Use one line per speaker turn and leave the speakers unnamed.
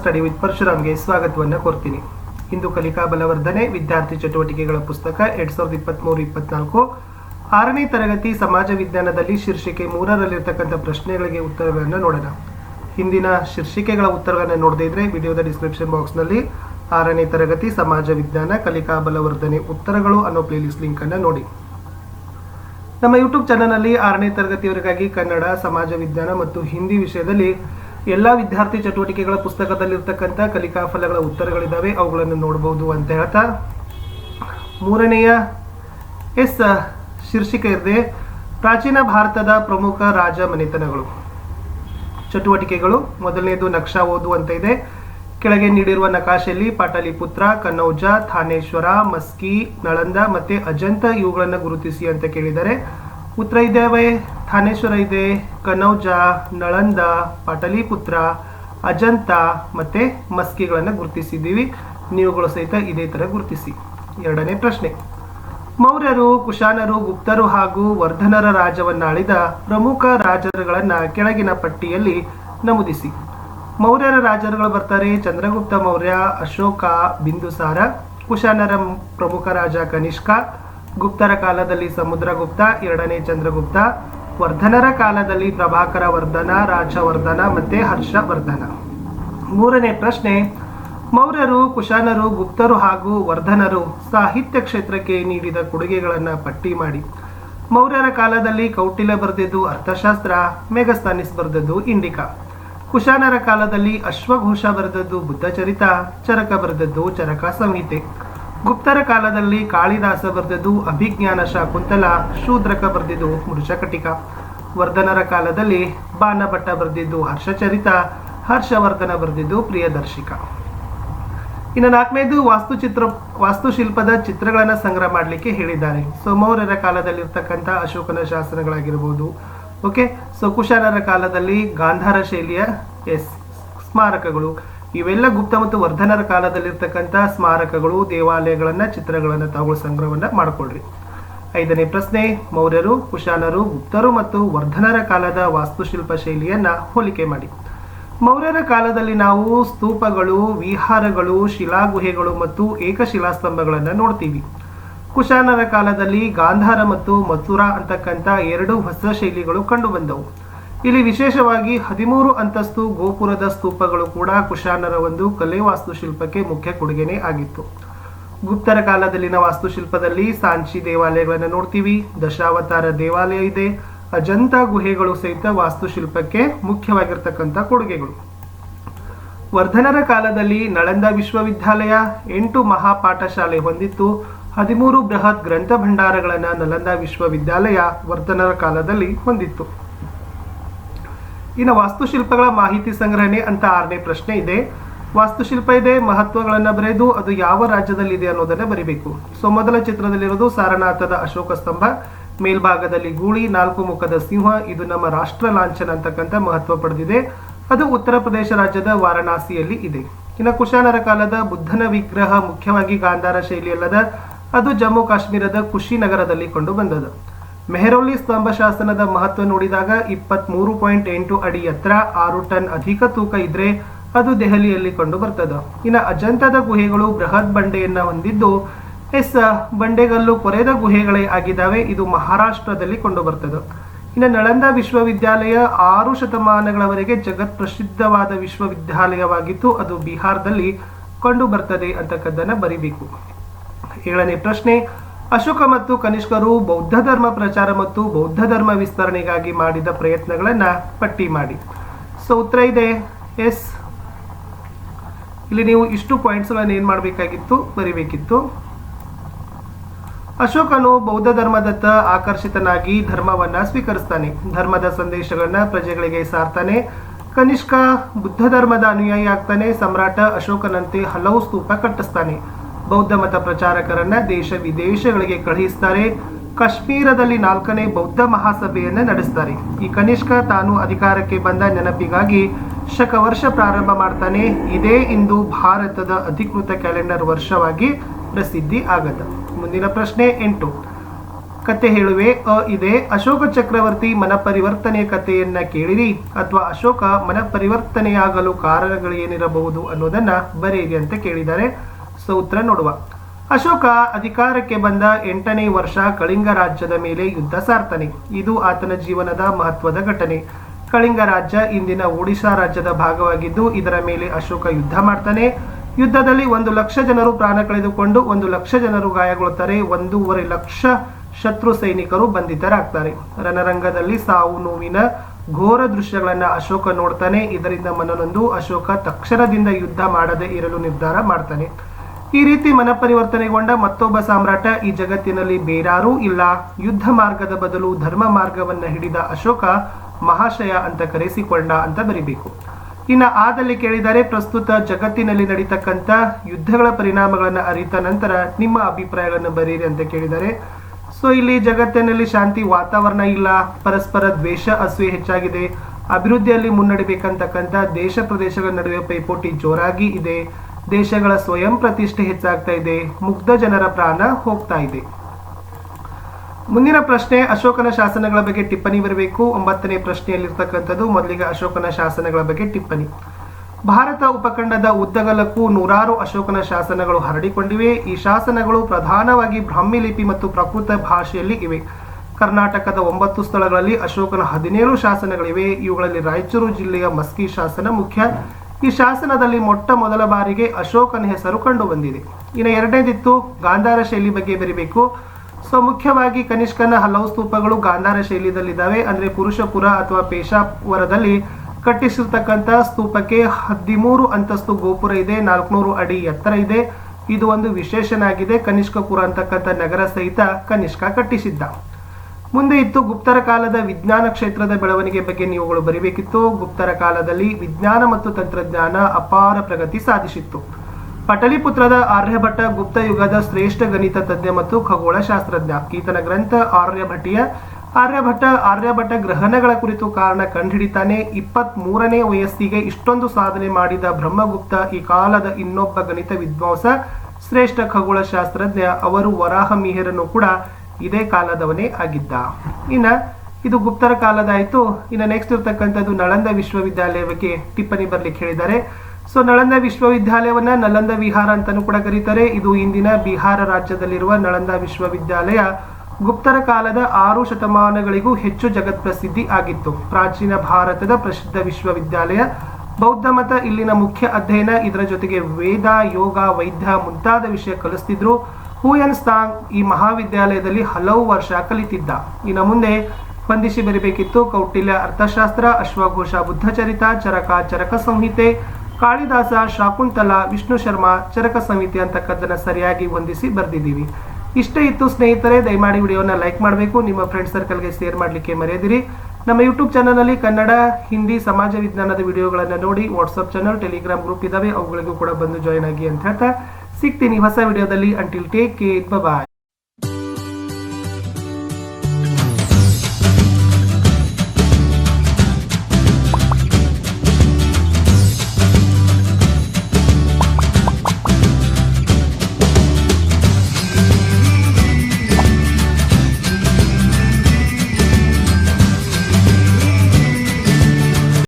Study with ಪರಶುರಾಮ್ಗೆ ಸ್ವಾಗತವನ್ನು ಕೋರ್ತೀನಿ ಇಂದು ಕಲಿಕಾ ಬಲವರ್ಧನೆ ವಿದ್ಯಾರ್ಥಿ ಚಟುವಟಿಕೆಗಳ ಪುಸ್ತಕ ಎರಡ್ ಸಾವಿರದ ಇಪ್ಪತ್ತ್ಮೂರು ಇಪ್ಪತ್ನಾಲ್ಕು. ಆರನೇ ತರಗತಿ ಸಮಾಜ ವಿಜ್ಞಾನದಲ್ಲಿ ಶೀರ್ಷಿಕೆ ಮೂರರಲ್ಲಿರ್ತಕ್ಕಂಥ ಪ್ರಶ್ನೆಗಳಿಗೆ ಉತ್ತರಗಳನ್ನು ನೋಡೋಣ. ಹಿಂದಿನ ಶೀರ್ಷಿಕೆಗಳ ಉತ್ತರಗಳನ್ನು ನೋಡದೇ ಇದ್ರೆ ವಿಡಿಯೋದ ಡಿಸ್ಕ್ರಿಪ್ಷನ್ ಬಾಕ್ಸ್ನಲ್ಲಿ ಆರನೇ ತರಗತಿ ಸಮಾಜ ವಿಜ್ಞಾನ, ಕಲಿಕಾ ಬಲವರ್ಧನೆ ಉತ್ತರಗಳು ಅನ್ನೋ ಪ್ಲೇಲಿಸ್ಟ್ ಲಿಂಕನ್ನು ನೋಡಿ. ನಮ್ಮ ಯೂಟ್ಯೂಬ್ ಚಾನಲ್ನಲ್ಲಿ ಆರನೇ ತರಗತಿಯವರಿಗಾಗಿ ಕನ್ನಡ, ಸಮಾಜ ವಿಜ್ಞಾನ ಮತ್ತು ಹಿಂದಿ ವಿಷಯದಲ್ಲಿ ಎಲ್ಲ ವಿದ್ಯಾರ್ಥಿ ಚಟುವಟಿಕೆಗಳ ಪುಸ್ತಕದಲ್ಲಿರ್ತಕ್ಕಂಥ ಕಲಿಕಾ ಫಲಗಳ ಉತ್ತರಗಳಿದ್ದಾವೆ, ಅವುಗಳನ್ನು ನೋಡಬಹುದು ಅಂತ ಹೇಳ್ತಾ. ಮೂರನೆಯ ಎಸ್ ಶೀರ್ಷಿಕೆ ಇದೆ ಪ್ರಾಚೀನ ಭಾರತದ ಪ್ರಮುಖ ರಾಜ ಮನೆತನಗಳು. ಚಟುವಟಿಕೆಗಳು, ಮೊದಲನೇದು ನಕ್ಷಾ ಓದು ಅಂತ ಇದೆ. ಕೆಳಗೆ ನೀಡಿರುವ ನಕಾಶೆಯಲ್ಲಿ ಪಾಟಲಿಪುತ್ರ, ಕನ್ನೌಜ, ಥಾನೇಶ್ವರ, ಮಸ್ಕಿ, ನಳಂದ ಮತ್ತೆ ಅಜಂತ ಇವುಗಳನ್ನು ಗುರುತಿಸಿ ಅಂತ ಕೇಳಿದ್ದಾರೆ ಉತ್ತರ ಇದ್ದಾವೆ ಥಾನೇಶ್ವರ ಇದೆ, ಕನೌಜ, ನಳಂದ, ಪಾಟಲಿಪುತ್ರ, ಅಜಂತ ಮತ್ತೆ ಮಸ್ಕಿಗಳನ್ನು ಗುರುತಿಸಿದ್ದೀವಿ. ನೀವುಗಳು ಸಹಿತ ಇದೇ ತರ ಗುರುತಿಸಿ. ಎರಡನೇ ಪ್ರಶ್ನೆ. ಮೌರ್ಯರು, ಕುಶಾನರು, ಗುಪ್ತರು ಹಾಗೂ ವರ್ಧನರ ರಾಜವನ್ನಾಳಿದ ಪ್ರಮುಖ ರಾಜರುಗಳನ್ನ ಕೆಳಗಿನ ಪಟ್ಟಿಯಲ್ಲಿ ನಮೂದಿಸಿ. ಮೌರ್ಯರ ರಾಜರುಗಳು ಬರ್ತಾರೆ ಚಂದ್ರಗುಪ್ತ ಮೌರ್ಯ, ಅಶೋಕ, ಬಿಂದುಸಾರ, ಕುಶಾನರ ಪ್ರಮುಖ ರಾಜ ಕನಿಷ್ಕ ಗುಪ್ತರ ಕಾಲದಲ್ಲಿ ಸಮುದ್ರಗುಪ್ತ, ಎರಡನೇ ಚಂದ್ರಗುಪ್ತ, ವರ್ಧನರ ಕಾಲದಲ್ಲಿ ಪ್ರಭಾಕರ ವರ್ಧನ, ರಾಜವರ್ಧನ ಮತ್ತೆ ಹರ್ಷವರ್ಧನ. ಮೂರನೇ ಪ್ರಶ್ನೆ, ಮೌರ್ಯರು, ಕುಶಾನರು, ಗುಪ್ತರು ಹಾಗೂ ವರ್ಧನರು ಸಾಹಿತ್ಯ ಕ್ಷೇತ್ರಕ್ಕೆ ನೀಡಿದ ಕೊಡುಗೆಗಳನ್ನು ಪಟ್ಟಿ ಮಾಡಿ. ಮೌರ್ಯರ ಕಾಲದಲ್ಲಿ ಕೌಟಿಲ್ಯ ಬರೆದಿದ್ದು ಅರ್ಥಶಾಸ್ತ್ರ, ಮೇಘಸ್ತಾನಿಸ್ ಬರೆದದ್ದು ಇಂಡಿಕಾ. ಕುಶಾನರ ಕಾಲದಲ್ಲಿ ಅಶ್ವಘೋಷ ಬರೆದದ್ದು ಬುದ್ಧಚರಿತ, ಚರಕ ಬರೆದದ್ದು ಚರಕ ಸಂಹಿತೆ. ಗುಪ್ತರ ಕಾಲದಲ್ಲಿ ಕಾಳಿದಾಸ ಬರೆದದ್ದು, ಅಭಿಜ್ಞಾನ ಶಾಕುಂತಲ ಶೂದ್ರಕ ಬರೆದಿದ್ದು ಮೃಷಕಟಿಕ ವರ್ಧನರ ಕಾಲದಲ್ಲಿ ಬಾಣಭಟ್ಟ ಬರೆದಿದ್ದು ಹರ್ಷಚರಿತ, ಹರ್ಷವರ್ಧನ ಬರೆದಿದ್ದು ಪ್ರಿಯದರ್ಶಿಕ. ಇನ್ನು ನಾಲ್ಕನೇದು ವಾಸ್ತುಚಿತ್ರ, ವಾಸ್ತುಶಿಲ್ಪದ ಚಿತ್ರಗಳನ್ನು ಸಂಗ್ರಹ ಮಾಡಲಿಕ್ಕೆ ಹೇಳಿದ್ದಾರೆ. ಸೊ ಮೌರ್ಯರ ಕಾಲದಲ್ಲಿರ್ತಕ್ಕಂಥ ಅಶೋಕನ ಶಾಸನಗಳಾಗಿರ್ಬೋದು. ಓಕೆ? ಸೊ ಕುಶಾನರ ಕಾಲದಲ್ಲಿ ಗಾಂಧಾರ ಶೈಲಿಯ ಎಸ್ ಸ್ಮಾರಕಗಳು. ಇವೆಲ್ಲ ಗುಪ್ತ ಮತ್ತು ವರ್ಧನರ ಕಾಲದಲ್ಲಿರ್ತಕ್ಕಂಥ ಸ್ಮಾರಕಗಳು, ದೇವಾಲಯಗಳನ್ನ, ಚಿತ್ರಗಳನ್ನ ತಾವುಗಳು ಸಂಗ್ರಹವನ್ನ ಮಾಡ್ಕೊಳ್ರಿ. ಐದನೇ ಪ್ರಶ್ನೆ, ಮೌರ್ಯರು ಕುಶಾನರು ಗುಪ್ತರು ಮತ್ತು ವರ್ಧನರ ಕಾಲದ ವಾಸ್ತುಶಿಲ್ಪ ಶೈಲಿಯನ್ನ ಹೋಲಿಕೆ ಮಾಡಿ. ಮೌರ್ಯರ ಕಾಲದಲ್ಲಿ ನಾವು ಸ್ತೂಪಗಳು, ವಿಹಾರಗಳು, ಶಿಲಾಗುಹೆಗಳು ಮತ್ತು ಏಕಶಿಲಾಸ್ತಂಭಗಳನ್ನು ನೋಡ್ತೀವಿ. ಕುಶಾನರ ಕಾಲದಲ್ಲಿ ಗಾಂಧಾರ ಮತ್ತು ಮಥುರಾ ಅಂತಕ್ಕಂಥ ಎರಡು ಹೊಸ ಶೈಲಿಗಳು ಕಂಡುಬಂದವು ಇಲ್ಲಿ ವಿಶೇಷವಾಗಿ ಹದಿಮೂರು ಅಂತಸ್ತು ಗೋಪುರದ ಸ್ತೂಪಗಳು ಕೂಡ ಕುಶಾನರ ಒಂದು ಕಲೆ ವಾಸ್ತುಶಿಲ್ಪಕ್ಕೆ ಮುಖ್ಯ ಕೊಡುಗೆನೇ ಆಗಿತ್ತು. ಗುಪ್ತರ ಕಾಲದಲ್ಲಿನ ವಾಸ್ತುಶಿಲ್ಪದಲ್ಲಿ ಸಾಂಚಿ ದೇವಾಲಯಗಳನ್ನು ನೋಡ್ತೀವಿ, ದಶಾವತಾರ ದೇವಾಲಯ ಇದೆ, ಅಜಂತ ಗುಹೆಗಳು ಸಹಿತ ವಾಸ್ತುಶಿಲ್ಪಕ್ಕೆ ಮುಖ್ಯವಾಗಿರ್ತಕ್ಕಂಥ ಕೊಡುಗೆಗಳು. ವರ್ಧನರ ಕಾಲದಲ್ಲಿ ನಳಂದ ವಿಶ್ವವಿದ್ಯಾಲಯ ಎಂಟು ಮಹಾಪಾಠಶಾಲೆ ಹೊಂದಿತ್ತು. ಹದಿಮೂರು ಬೃಹತ್ ಗ್ರಂಥ ಭಂಡಾರಗಳನ್ನು ನಳಂದ ವಿಶ್ವವಿದ್ಯಾಲಯ ವರ್ಧನರ ಕಾಲದಲ್ಲಿ ಹೊಂದಿತ್ತು. ಇನ್ನು ವಾಸ್ತುಶಿಲ್ಪಗಳ ಮಾಹಿತಿ ಸಂಗ್ರಹಣೆ ಅಂತ ಆರನೇ ಪ್ರಶ್ನೆ ಇದೆ. ವಾಸ್ತುಶಿಲ್ಪ ಇದೆ, ಮಹತ್ವಗಳನ್ನು ಬರೆದು ಅದು ಯಾವ ರಾಜ್ಯದಲ್ಲಿದೆ ಅನ್ನೋದನ್ನ ಬರಿಬೇಕು. ಸೊ, ಮೊದಲ ಚಿತ್ರದಲ್ಲಿರೋದು ಸಾರನಾಥದ ಅಶೋಕ ಸ್ತಂಭ. ಮೇಲ್ಭಾಗದಲ್ಲಿ ಗೂಳಿ, ನಾಲ್ಕು ಮುಖದ ಸಿಂಹ, ಇದು ನಮ್ಮ ರಾಷ್ಟ್ರ ಲಾಂಛನ ಅಂತಕ್ಕಂಥ ಮಹತ್ವ ಪಡೆದಿದೆ. ಅದು ಉತ್ತರ ಪ್ರದೇಶ ರಾಜ್ಯದ ವಾರಣಾಸಿಯಲ್ಲಿ ಇದೆ. ಇನ್ನು ಕುಶಾನರ ಕಾಲದ ಬುದ್ಧನ ವಿಗ್ರಹ ಮುಖ್ಯವಾಗಿ ಗಾಂಧಾರ ಶೈಲಿಯಲ್ಲದ, ಅದು ಜಮ್ಮು ಕಾಶ್ಮೀರದ ಕುಶಿನಗರದಲ್ಲಿ ಕಂಡು ಬಂದದು ಮೆಹರೌಲಿ ಸ್ತಂಭ ಶಾಸನದ ಮಹತ್ವ ನೋಡಿದಾಗ ಇಪ್ಪತ್ತ್ ಮೂರು ಪಾಯಿಂಟ್ ಎಂಟು ಅಡಿ ಎತ್ತರ ಆರು ಟನ್ ಅಧಿಕ ತೂಕ ಇದ್ರೆ ಅದು ದೆಹಲಿಯಲ್ಲಿ ಕಂಡು ಬರ್ತದ. ಇನ್ನು ಅಜಂತದ ಗುಹೆಗಳು ಬೃಹತ್ ಬಂಡೆಯನ್ನ ಹೊಂದಿದ್ದು, ಎಸ್, ಬಂಡೆಗಲ್ಲು ಕೊರೆದ ಗುಹೆಗಳೇ ಆಗಿದ್ದಾವೆ. ಇದು ಮಹಾರಾಷ್ಟ್ರದಲ್ಲಿ ಕಂಡು ಬರ್ತದೆ. ಇನ್ನು ನಳಂದ ವಿಶ್ವವಿದ್ಯಾಲಯ ಆರು ಶತಮಾನಗಳವರೆಗೆ ಜಗತ್ ಪ್ರಸಿದ್ಧವಾದ ವಿಶ್ವವಿದ್ಯಾಲಯವಾಗಿತ್ತು ಅದು ಬಿಹಾರದಲ್ಲಿ ಕಂಡು ಬರ್ತದೆ ಅಂತಕ್ಕದ್ದನ್ನ ಬರಿಬೇಕು. ಏಳನೇ ಪ್ರಶ್ನೆ ಅಶೋಕ ಮತ್ತು ಕನಿಷ್ಕರು ಬೌದ್ಧ ಧರ್ಮ ಪ್ರಚಾರ ಮತ್ತು ಬೌದ್ಧ ಧರ್ಮ ವಿಸ್ತರಣೆಗಾಗಿ ಮಾಡಿದ ಪ್ರಯತ್ನಗಳನ್ನ ಪಟ್ಟಿ ಮಾಡಿ. ಸೊ ಉತ್ತರ ಇದೆ ಎಸ್ ಇಲ್ಲಿ ನೀವು ಇಷ್ಟು ಪಾಯಿಂಟ್ಸ್ಗಳನ್ನು ಏನು ಮಾಡಬೇಕಾಗಿತ್ತು? ಬರಿಬೇಕಿತ್ತು. ಅಶೋಕನು ಬೌದ್ಧ ಧರ್ಮದತ್ತ ಆಕರ್ಷಿತನಾಗಿ ಧರ್ಮವನ್ನ ಸ್ವೀಕರಿಸ್ತಾನೆ. ಧರ್ಮದ ಸಂದೇಶಗಳನ್ನ ಪ್ರಜೆಗಳಿಗೆ ಸಾರ್ತಾನೆ. ಕನಿಷ್ಕ ಬುದ್ಧ ಧರ್ಮದ ಅನುಯಾಯಿ ಆಗ್ತಾನೆ. ಸಮ್ರಾಟ ಅಶೋಕನಂತೆ ಹಲವು ಸ್ತೂಪ ಕಟ್ಟಿಸ್ತಾನೆ. ಬೌದ್ಧ ಮತ ಪ್ರಚಾರಕರನ್ನ ದೇಶ ವಿದೇಶಗಳಿಗೆ ಕಳುಹಿಸ್ತಾರೆ. ಕಾಶ್ಮೀರದಲ್ಲಿ ನಾಲ್ಕನೇ ಬೌದ್ಧ ಮಹಾಸಭೆಯನ್ನ ನಡೆಸ್ತಾರೆ. ಈ ಕನಿಷ್ಕ ತಾನು ಅಧಿಕಾರಕ್ಕೆ ಬಂದ ನೆನಪಿಗಾಗಿ ಶಕ ವರ್ಷ ಪ್ರಾರಂಭ ಮಾಡ್ತಾನೆ. ಇದೇ ಇಂದು ಭಾರತದ ಅಧಿಕೃತ ಕ್ಯಾಲೆಂಡರ್ ವರ್ಷವಾಗಿ ಪ್ರಸಿದ್ಧಿ ಆಗದ. ಮುಂದಿನ ಪ್ರಶ್ನೆ ಎಂಟು. ಕತೆ ಹೇಳುವೆ. ಅ, ಇದೆ. ಅಶೋಕ ಚಕ್ರವರ್ತಿ ಮನ ಪರಿವರ್ತನೆಯ ಕಥೆಯನ್ನ ಕೇಳಿರಿ. ಅಥವಾ ಅಶೋಕ ಮನ ಪರಿವರ್ತನೆಯಾಗಲು ಕಾರಣಗಳೇನಿರಬಹುದು ಅನ್ನೋದನ್ನ ಬರೆಯಿರಿ ಅಂತ ಕೇಳಿದ್ದಾರೆ. ಸೊ ಉತ್ತರ ನೋಡುವ. ಅಶೋಕ ಅಧಿಕಾರಕ್ಕೆ ಬಂದ ಎಂಟನೇ ವರ್ಷ ಕಳಿಂಗ ರಾಜ್ಯದ ಮೇಲೆ ಯುದ್ಧ ಸಾರ್ತಾನೆ. ಇದು ಆತನ ಜೀವನದ ಮಹತ್ವದ ಘಟನೆ. ಕಳಿಂಗ ರಾಜ್ಯ ಇಂದಿನ ಒಡಿಶಾ ರಾಜ್ಯದ ಭಾಗವಾಗಿದ್ದು, ಇದರ ಮೇಲೆ ಅಶೋಕ ಯುದ್ಧ ಮಾಡ್ತಾನೆ. ಯುದ್ಧದಲ್ಲಿ ಒಂದು ಲಕ್ಷ ಜನರು ಪ್ರಾಣ ಕಳೆದುಕೊಂಡು, ಒಂದು ಲಕ್ಷ ಜನರು ಗಾಯಗೊಳ್ಳುತ್ತಾರೆ. ಒಂದೂವರೆ ಲಕ್ಷ ಶತ್ರು ಸೈನಿಕರು ಬಂಧಿತರಾಗ್ತಾರೆ. ರಣರಂಗದಲ್ಲಿ ಸಾವು ನೋವಿನ ಘೋರ ದೃಶ್ಯಗಳನ್ನ ಅಶೋಕ ನೋಡ್ತಾನೆ. ಇದರಿಂದ ಮನನೊಂದು ಅಶೋಕ ತಕ್ಷಣದಿಂದ ಯುದ್ಧ ಮಾಡದೇ ಇರಲು ನಿರ್ಧಾರ ಮಾಡ್ತಾನೆ. ಈ ರೀತಿ ಮನಪರಿವರ್ತನೆಗೊಂಡ ಮತ್ತೊಬ್ಬ ಸಾಮ್ರಾಟ ಈ ಜಗತ್ತಿನಲ್ಲಿ ಬೇರಾರೂ ಇಲ್ಲ. ಯುದ್ಧ ಮಾರ್ಗದ ಬದಲು ಧರ್ಮ ಮಾರ್ಗವನ್ನ ಹಿಡಿದ ಅಶೋಕ ಮಹಾಶಯ ಅಂತ ಕರೆಸಿಕೊಂಡ ಅಂತ ಬರಿಬೇಕು. ಇನ್ನ ಆದಲ್ಲಿ ಕೇಳಿದರೆ ಪ್ರಸ್ತುತ ಜಗತ್ತಿನಲ್ಲಿ ನಡೀತಕ್ಕಂಥ ಯುದ್ಧಗಳ ಪರಿಣಾಮಗಳನ್ನು ಅರಿತ ನಂತರ ನಿಮ್ಮ ಅಭಿಪ್ರಾಯಗಳನ್ನು ಬರೀರಿ ಅಂತ ಕೇಳಿದರೆ, ಸೊ ಇಲ್ಲಿ ಜಗತ್ತಿನಲ್ಲಿ ಶಾಂತಿ ವಾತಾವರಣ ಇಲ್ಲ, ಪರಸ್ಪರ ದ್ವೇಷ ಅಸೂಯೆ ಹೆಚ್ಚಾಗಿದೆ, ಅಭಿವೃದ್ಧಿಯಲ್ಲಿ ಮುನ್ನಡೆಬೇಕಂತಕ್ಕಂಥ ದೇಶ ಪ್ರದೇಶಗಳ ನಡುವೆ ಪೈಪೋಟಿ ಜೋರಾಗಿ ಇದೆ ದೇಶಗಳ ಸ್ವಯಂ ಪ್ರತಿಷ್ಠೆ ಹೆಚ್ಚಾಗ್ತಾ ಇದೆ, ಮುಗ್ಧ ಜನರ ಪ್ರಾಣ ಹೋಗ್ತಾ ಇದೆ. ಮುಂದಿನ ಪ್ರಶ್ನೆ, ಅಶೋಕನ ಶಾಸನಗಳ ಬಗ್ಗೆ ಟಿಪ್ಪಣಿ ಬರಬೇಕು. ಒಂಬತ್ತನೇ ಪ್ರಶ್ನೆಯಲ್ಲಿರ್ತಕ್ಕಂಥದ್ದು ಮೊದಲಿಗೆ ಅಶೋಕನ ಶಾಸನಗಳ ಬಗ್ಗೆ ಟಿಪ್ಪಣಿ. ಭಾರತ ಉಪಖಂಡದ ಉದ್ದಗಲಕ್ಕೂ ನೂರಾರು ಅಶೋಕನ ಶಾಸನಗಳು ಹರಡಿಕೊಂಡಿವೆ. ಈ ಶಾಸನಗಳು ಪ್ರಧಾನವಾಗಿ ಬ್ರಾಹ್ಮಿ ಲಿಪಿ ಮತ್ತು ಪ್ರಕೃತ ಭಾಷೆಯಲ್ಲಿ ಇವೆ. ಕರ್ನಾಟಕದ ಒಂಬತ್ತು ಸ್ಥಳಗಳಲ್ಲಿ ಅಶೋಕನ ಹದಿನೇಳು ಶಾಸನಗಳಿವೆ. ಇವುಗಳಲ್ಲಿ ರಾಯಚೂರು ಜಿಲ್ಲೆಯ ಮಸ್ಕಿ ಶಾಸನ ಮುಖ್ಯ. ಈ ಶಾಸನದಲ್ಲಿ ಮೊಟ್ಟ ಮೊದಲ ಬಾರಿಗೆ ಅಶೋಕನ ಹೆಸರು ಕಂಡು ಬಂದಿದೆ ಇನ್ನು ಎರಡನೇದಿತ್ತು ಗಾಂಧಾರ ಶೈಲಿ ಬಗ್ಗೆ ಬರೀಬೇಕು. ಸೊ ಮುಖ್ಯವಾಗಿ ಕನಿಷ್ಕನ ಹಲವು ಸ್ತೂಪಗಳು ಗಾಂಧಾರ ಶೈಲಿಯಲ್ಲಿದ್ದಾವೆ. ಅಂದ್ರೆ ಪುರುಷಪುರ ಅಥವಾ ಪೇಶಾವರದಲ್ಲಿ ಕಟ್ಟಿಸಿರ್ತಕ್ಕಂಥ ಸ್ತೂಪಕ್ಕೆ ಹದಿಮೂರು ಅಂತಸ್ತು ಗೋಪುರ ಇದೆ, ನಾಲ್ಕುನೂರು ಅಡಿ ಎತ್ತರ ಇದೆ. ಇದು ಒಂದು ವಿಶೇಷನಾಗಿದೆ. ಕನಿಷ್ಕಪುರ ಅಂತಕ್ಕಂಥ ನಗರ ಸಹಿತ ಕನಿಷ್ಕ ಕಟ್ಟಿಸಿದ್ದ. ಮುಂದೆ ಇತ್ತು ಗುಪ್ತರ ಕಾಲದ ವಿಜ್ಞಾನ ಕ್ಷೇತ್ರದ ಬೆಳವಣಿಗೆ ಬಗ್ಗೆ ನೀವುಗಳು ಬರೀಬೇಕಿತ್ತು. ಗುಪ್ತರ ಕಾಲದಲ್ಲಿ ವಿಜ್ಞಾನ ಮತ್ತು ತಂತ್ರಜ್ಞಾನ ಅಪಾರ ಪ್ರಗತಿ ಸಾಧಿಸಿತ್ತು. ಪಟಲಿಪುತ್ರದ ಆರ್ಯಭಟ್ಟ ಗುಪ್ತ ಯುಗದ ಶ್ರೇಷ್ಠ ಗಣಿತ ತಜ್ಞ ಮತ್ತು ಖಗೋಳ ಶಾಸ್ತ್ರಜ್ಞ ಈತನ ಗ್ರಂಥ ಆರ್ಯಭಟ್ಟಿಯ ಆರ್ಯಭಟ್ಟ ಆರ್ಯಭಟ್ಟ ಗ್ರಹಣಗಳ ಕುರಿತು ಕಾರಣ ಕಂಡುಹಿಡಿತಾನೆ. ಇಪ್ಪತ್ತ್ ಮೂರನೇ ವಯಸ್ಸಿಗೆ ಇಷ್ಟೊಂದು ಸಾಧನೆ ಮಾಡಿದ ಬ್ರಹ್ಮಗುಪ್ತ ಈ ಕಾಲದ ಇನ್ನೊಬ್ಬ ಗಣಿತ ವಿದ್ವಾಂಸ, ಶ್ರೇಷ್ಠ ಖಗೋಳ ಶಾಸ್ತ್ರಜ್ಞ ಅವರು ವರಾಹ ಮಿಹಿರನ್ನು ಕೂಡ ಇದೇ ಕಾಲದವನೇ ಆಗಿದ್ದ. ಇನ್ನ ಇದು ಗುಪ್ತರ ಕಾಲದಾಯಿತು. ಇನ್ನು ನೆಕ್ಸ್ಟ್ ಇರ್ತಕ್ಕಂಥದ್ದು ನಳಂದ ವಿಶ್ವವಿದ್ಯಾಲಯ ಬಗ್ಗೆ ಟಿಪ್ಪಣಿ ಬರ್ಲಿಕ್ಕೆ ಹೇಳಿದ್ದಾರೆ. ಸೊ ನಳಂದ ವಿಶ್ವವಿದ್ಯಾಲಯವನ್ನ ನಳಂದ ವಿಹಾರ ಅಂತಲೂ ಕೂಡ ಕರೀತಾರೆ. ಇದು ಇಂದಿನ ಬಿಹಾರ ರಾಜ್ಯದಲ್ಲಿರುವ ನಳಂದ ವಿಶ್ವವಿದ್ಯಾಲಯ. ಗುಪ್ತರ ಕಾಲದ ಆರು ಶತಮಾನಗಳಿಗೂ ಹೆಚ್ಚು ಜಗತ್ ಪ್ರಸಿದ್ಧಿ ಆಗಿತ್ತು. ಪ್ರಾಚೀನ ಭಾರತದ ಪ್ರಸಿದ್ಧ ವಿಶ್ವವಿದ್ಯಾಲಯ. ಬೌದ್ಧ ಮತ ಇಲ್ಲಿನ ಮುಖ್ಯ ಅಧ್ಯಯನ. ಇದರ ಜೊತೆಗೆ ವೇದ, ಯೋಗ, ವೈದ್ಯ ಮುಂತಾದ ವಿಷಯ ಕಲಿಸ್ತಿದ್ರು. ಹೂಯನ್ ಈ ಮಹಾವಿದ್ಯಾಲಯದಲ್ಲಿ ಹಲವು ವರ್ಷ ಕಲಿತಿದ್ದ. ಇನ್ನು ಮುಂದೆ ಬಂಧಿಸಿ ಬರಬೇಕಿತ್ತು ಕೌಟಿಲ್ಯ ಅರ್ಥಶಾಸ್ತ್ರ, ಅಶ್ವಘೋಷ ಬುದ್ಧಚರಿತ, ಚರಕ ಚರಕ ಸಂಹಿತೆ, ಕಾಳಿದಾಸ, ಶಾಕುಂತಲ, ವಿಷ್ಣು ಶರ್ಮಾ, ಚರಕ ಸಂಹಿತೆ ಅಂತಕ್ಕದ್ದನ್ನ ಸರಿಯಾಗಿ ಹೊಂದಿಸಿ ಬರೆದಿದ್ದೀವಿ. ಇಷ್ಟೇ ಇತ್ತು ಸ್ನೇಹಿತರೆ, ದಯಮಾಡಿ ವಿಡಿಯೋನ ಲೈಕ್ ಮಾಡಬೇಕು, ನಿಮ್ಮ ಫ್ರೆಂಡ್ ಸರ್ಕಲ್ಗೆ ಶೇರ್ ಮಾಡಲಿಕ್ಕೆ ಮರೆಯದಿರಿ. ನಮ್ಮ ಯೂಟ್ಯೂಬ್ ಚಾನಲ್ನಲ್ಲಿ ಕನ್ನಡ, ಹಿಂದಿ, ಸಮಾಜ ವಿಜ್ಞಾನದ ವಿಡಿಯೋಗಳನ್ನು ನೋಡಿ ವಾಟ್ಸಪ್ ಚಾನಲ್ ಟೆಲಿಗ್ರಾಮ್ ಗ್ರೂಪ್ ಇದಾವೆ, ಅವುಗಳಿಗೂ ಕೂಡ ಬಂದು ಜಾಯ್ನ್ ಆಗಿ ಅಂತ ಹೇಳ್ತಾ ಸಿಗ್ತೀನಿ ಹೊಸ ವಿಡಿಯೋದಲ್ಲಿ. Until take care bye